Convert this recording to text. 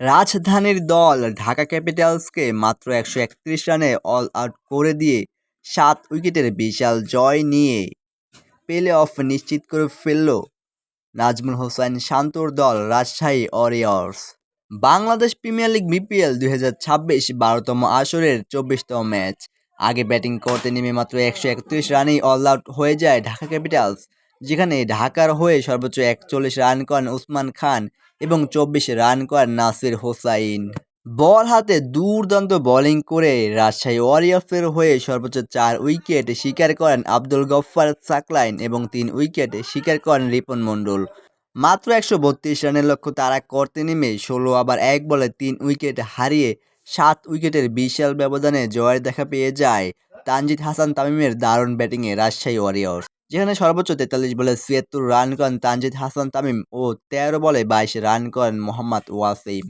রাজধানীর দল ঢাকা ক্যাপিটালসকে মাত্র একশো একত্রিশ রানে অল আউট করে দিয়ে সাত উইকেটের বিশাল জয় নিয়ে প্লে অফ নিশ্চিত করে ফেলল নাজমুল হোসেন শান্তর দল Rajshahi warriors. Bangladesh premier league BPL দুই হাজার ছাব্বিশ বারোতম আসরের চব্বিশতম ম্যাচ। আগে ব্যাটিং করতে নেমে মাত্র একশো একত্রিশ রানেই অল আউট হয়ে যায় ঢাকা ক্যাপিটালস। যেখানে ঢাকার হয়ে সর্বোচ্চ একচল্লিশ রান করেন উসমান খান এবং চব্বিশ রান করেন নাসির হোসাইন। বল হাতে দুর্দান্ত বোলিং করে রাজশাহী ওয়ারিয়র্সের হয়ে সর্বোচ্চ চার উইকেট শিকার করেন আব্দুল গফ্ফার সাকলাইন এবং তিন উইকেট শিকার করেন রিপন মণ্ডল। মাত্র একশো বত্রিশ রানের লক্ষ্য তারা করতে নেমে ষোলো আবার এক বলে তিন উইকেট হারিয়ে সাত উইকেটের বিশাল ব্যবধানে জয়ের দেখা পেয়ে যায় তানজিদ হাসান তামিমের দারুণ ব্যাটিংয়ে রাজশাহী ওয়ারিয়র্স যেখানে সর্বোচ্চ তেতাল্লিশ বলে ছিয়াত্তর রান করেন তানজিদ হাসান তামিম ও তেরো বলে বাইশ রান করেন মোহাম্মদ ওয়াসিম।